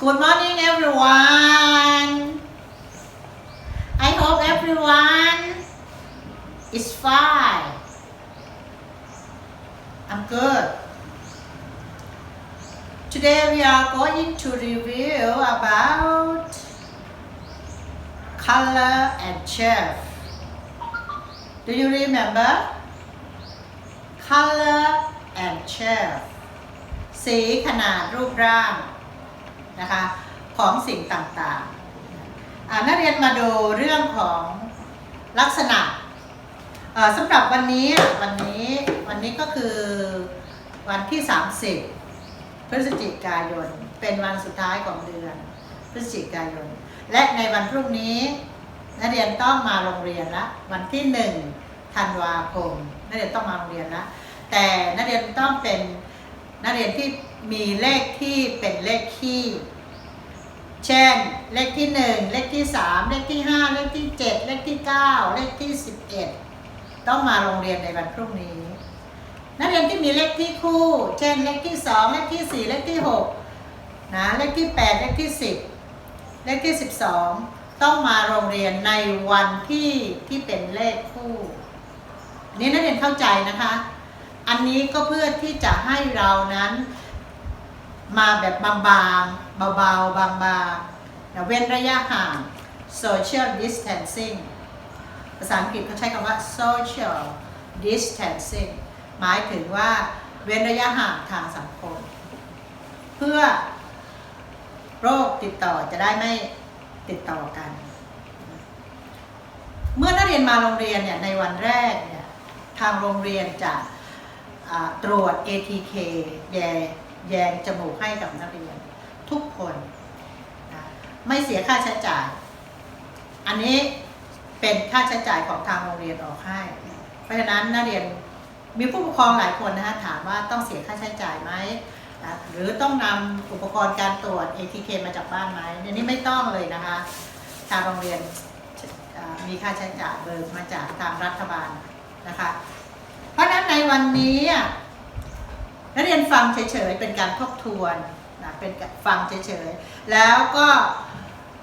Good morning, everyone. I hope everyone is fine. I'm good. Today we are going to review about color and shape. Do you remember? Color and shape. สีขนาดรูปร่าง นะคะของสิ่งต่างๆนักเรียนมาดูเรื่องของลักษณะสำหรับวันนี้วันนี้วันนี้ก็คือวันที่ 30 พฤศจิกายน เป็นวันสุดท้ายของเดือนพฤศจิกายน และในวันพรุ่งนี้นักเรียนต้องมาโรงเรียนละวันที่1ธันวาคมนักเรียนต้องมาโรงเรียนละแต่นักเรียนต้องเป็นนักเรียนที่ มีเลขที่เป็นเลขคี่ เช่น เลขที่ 1 เลขที่ 3 เลขที่ 5 เลขที่ 7 เลขที่ 9 เลขที่ 11 ต้องมาโรงเรียนในวันพรุ่งนี้ นักเรียนที่มีเลขที่คู่ เช่น เลขที่ 2 เลขที่ 4 เลขที่6นะเลขที่ 8 เลขที่ 10 เลขที่ 12 ต้องมาโรงเรียนในวันที่ที่เป็นเลขคู่นนี้นักเรียนเข้าใจนะคะ อันนี้ก็เพื่อที่จะให้เรานั้น มาแบบบางๆ เบาๆ บางๆนะเว้นระยะห่าง social distancing ภาษาอังกฤษเขาใช้คำว่า social distancing หมายถึงว่าเว้นระยะห่างทางสังคม เพื่อโรคติดต่อจะได้ไม่ติดต่อกัน เมื่อนักเรียนมาโรงเรียนเนี่ยในวันแรกเนี่ยทางโรงเรียนจะตรวจ ATK แย แยงจมูกให้กับนักเรียน ทุกคนนะไม่เสียค่าใช้จ่าย อันนี้เป็นค่าใช้จ่ายของทางโรงเรียนออกให้ เพราะฉะนั้นนักเรียนมีผู้ปกครองหลายคนนะฮะถามว่าต้องเสียค่าใช้จ่ายไหมนะหรือต้องนำอุปกรณ์การตรวจ ATK มาจากบ้านไหมอันนี้ไม่ต้องเลยนะคะทางโรงเรียนมีค่าใช้จ่ายเบิกมาจากทางรัฐบาลนะคะ เพราะฉะนั้นในวันนี้อะ นักเรียนฟังเฉยๆ เป็นการทบทวนนะเป็นฟังเฉยๆ แล้วก็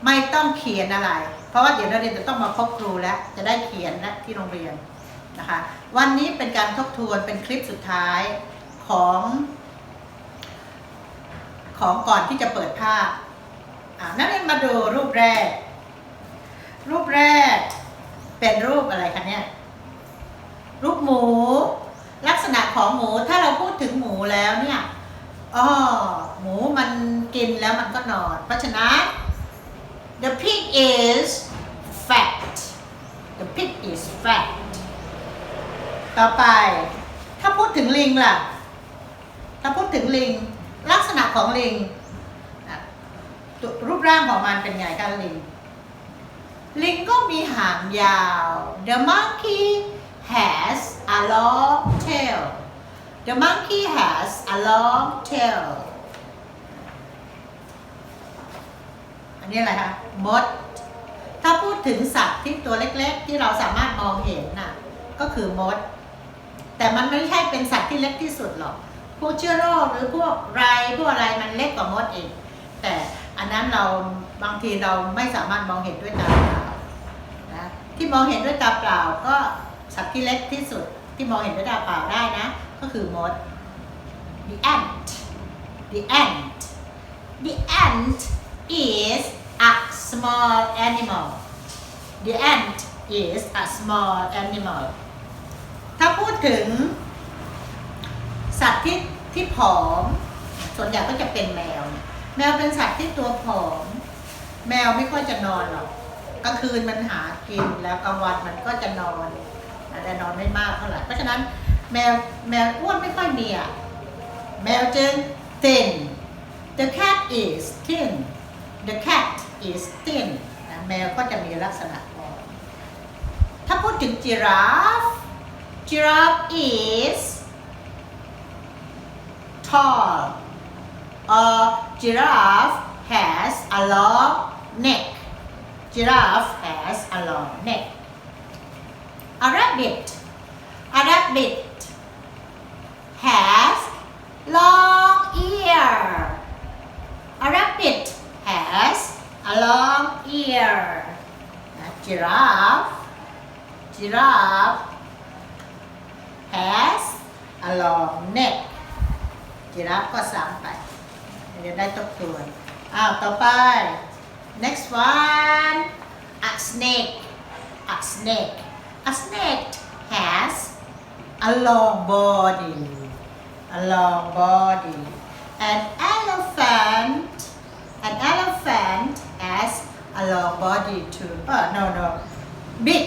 ไม่ต้องเขียนอะไร เพราะว่าเดี๋ยวนักเรียนจะต้องมาพบครูแล้ว จะได้เขียนนะที่โรงเรียนนะคะ วันนี้เป็นการทบทวนเป็นคลิปสุดท้ายของ ของก่อนที่จะเปิดภาพนักเรียนมาดูรูปแรก รูปแรกเป็นรูปอะไรคะเนี่ย รูปหมู ลักษณะของหมูถ้าเราพูดถึง แล้วเนี่ยอ๋อหมูมันกินแล้วมันก็นอน เพราะฉะนั้น the pig is fat the pig is fat ต่อไป ถ้าพูดถึงลิงล่ะ ถ้าพูดถึงลิง ลักษณะของลิง รูปร่างของมันเป็นไงคะลิง ลิงก็มีหางยาว the monkey has a long tail the monkey has a long tail อันนี้อะไรคะมด ถ้าพูดถึงสัตว์ที่ตัวเล็กๆ ที่เราสามารถมองเห็นน่ะ ก็คือมด แต่มันไม่ใช่เป็นสัตว์ที่เล็กที่สุดหรอก พวกเชื้อโรคหรือพวกไรพวกอะไรมันเล็กกว่ามดเอง แต่อันนั้นเราบางทีเราไม่สามารถมองเห็นด้วยตาเปล่านะ ที่มองเห็นด้วยตาเปล่าก็สัตว์ที่เล็กที่สุด ที่มองเห็นด้วยตาเปล่าได้นะ ก็คือมด the ant the ant the ant is a small animal the ant is a small animal ถ้าพูดถึง สัตว์ที่ที่ผอม ส่วนใหญ่ก็จะเป็นแมว แมวเป็นสัตว์ที่ตัวผอม แมวไม่ค่อยจะนอนหรอกกลางคืนมันหากินแล้วกลางวันมันก็จะนอน แต่นอนไม่มากเท่าไหร่เพราะฉะนั้นแมวแมวอ้วนไม่ค่อยมีอะแมวจึง thin the cat is thin the cat is thin นะแมวก็จะมีลักษณะผอมถ้าพูดถึง giraffe giraffe is tall a giraffe has a long neck giraffe has a long neck a rabbit. A rabbit has long ear. A rabbit has a long ear. A giraffe. Giraffe has a long neck. กีรับก็ซ้ำไปเดี๋ยวได้ทบทวนอ้าวต่อไป ah, next one a snake a snake a snake has a long body a long body an elephant an elephant has a long body too oh no no big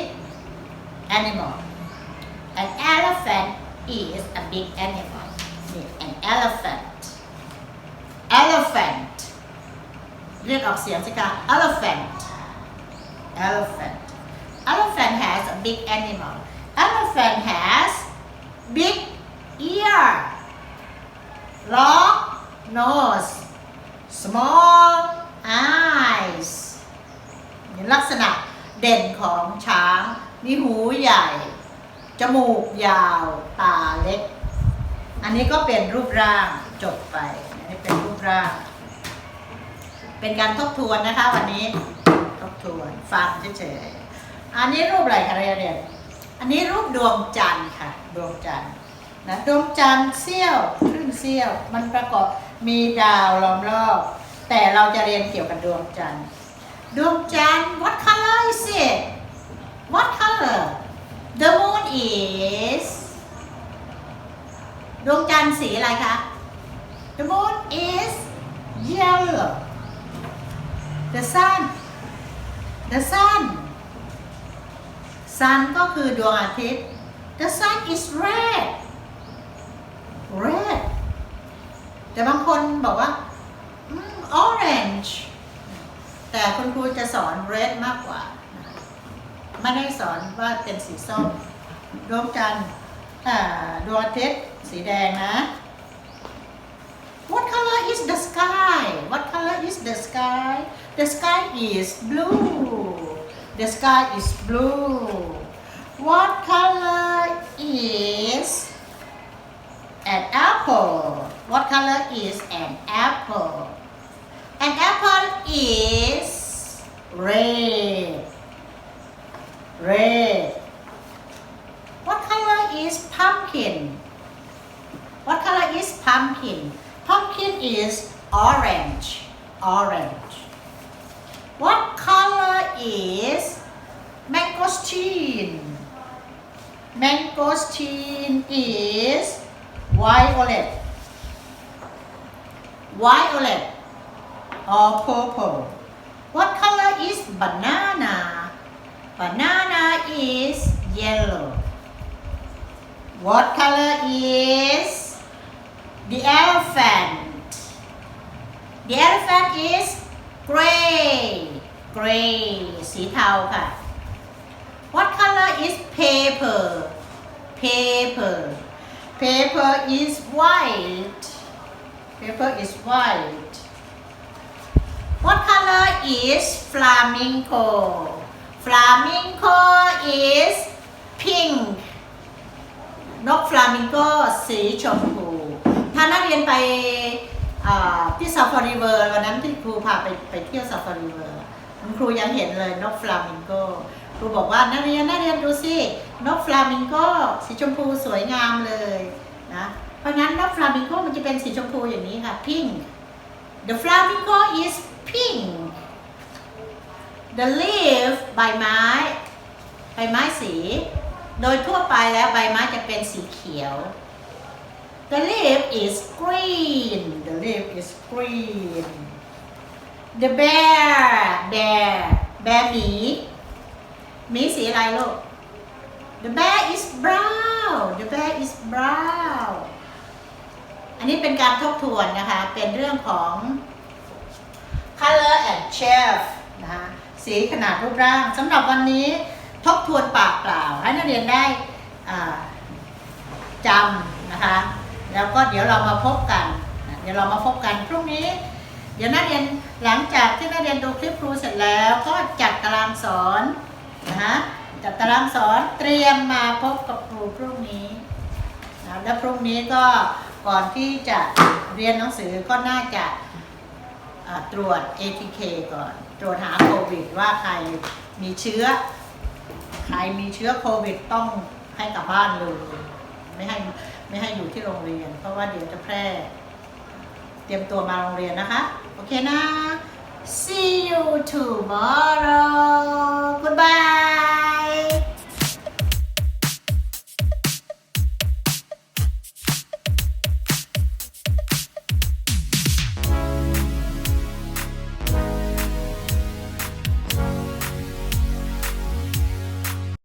animal an elephant is a big animal นี่ an elephant elephant เรียกออกเสียงสิคะ elephant elephant elephant has a big animal elephant has big ear long nose small eyes นี่ลักษณะเด่นของช้าง มีหูใหญ่ จมูกยาว ตาเล็ก อันนี้ก็เป็นรูปร่างจบไป อันนี้เป็นรูปร่าง เป็นการทบทวนนะคะวันนี้ ทบทวนฟังเฉย อันนี้รูปอะไรคะเรียนอันนี้รูปดวงจันทร์ค่ะดวงจันทร์นะดวงจันทร์เสี้ยวครึ่งเสี้ยว มันประกอบมีดาวล้อมรอบ แต่เราจะเรียนเกี่ยวกับดวงจันทร์ดวงจันทร์ what color is it what color the moon is ดวงจันทร์สีอะไรคะ the moon is yellow the sun the sun sun ก็คือดวงอาทิตย์ the sun is red red แต่บางคนบอกว่า orange แต่คุณครูจะสอน red มากกว่า ไม่ได้สอนว่าเป็นสีส้มดวงจันทร์ดวงอาทิตย์สีแดงนะ What color is the sky? What color is the sky? The sky is blue. The sky is blue. What color is an apple? What color is an apple? An apple is red. Red. What color is pumpkin? What color is pumpkin? Pumpkin is orange. Orange. Is mangosteen? Mangosteen is violet. Violet oh, or purple. What color is banana? Banana is yellow. What color is the elephant? The elephant is. Gray สีเทาค่ะ What color is paper? Paper. Paper is white. Paper is white. What color is flamingo? Flamingo is pink. นกฟลามิงโกสีชมพู ถ้านักเรียนไปที่ซาฟารีเวิร์วันนั้นที่ครูพาไปไปเที่ยวซาฟารีเวิร์ คุณครูยังเห็นเลยนกฟลามิงโกครูบอกว่านักเรียนนักเรียนดูสินกฟลามิงโกสีชมพูสวยงามเลยนะเพราะงั้นนกฟลามิงโกมันจะเป็นสีชมพูอย่างนี้ค่ะ pink the flamingo is pink the leaf ใบไม้ ใบไม้สี โดยทั่วไปแล้วใบไม้จะเป็นสีเขียว The leaf is green The leaf is green The bear bear bear หมีหมีสีอะไรลูก The bear is brown The bear is brown อันนี้เป็นการทบทวนนะคะ เป็นเรื่องของ color and shape นะคะสีขนาดรูปร่างสำหรับวันนี้ทบทวนปากเปล่า ให้นักเรียนได้จำนะคะ แล้วก็เดี๋ยวเรามาพบกัน เดี๋ยวเรามาพบกันพรุ่งนี้ เดี๋ยวนักเรียนหลังจากที่นักเรียนดูคลิปครูเสร็จแล้วก็จัดตารางสอนนะฮะจัดตารางสอนเตรียมมาพบกับครูพรุ่งนี้นะแล้วพรุ่งนี้ก็ก่อนที่จะเรียนหนังสือก็น่าจะตรวจ ATK ก่อน ตรวจหาโควิดว่าใครมีเชื้อ ใครมีเชื้อโควิดต้องให้กลับบ้านเลย ไม่ให้ไม่ให้อยู่ที่โรงเรียน เพราะว่าเดี๋ยวจะแพร่ รียมตัวมาโรงเรียนนะคะ โอเคนะ see you tomorrow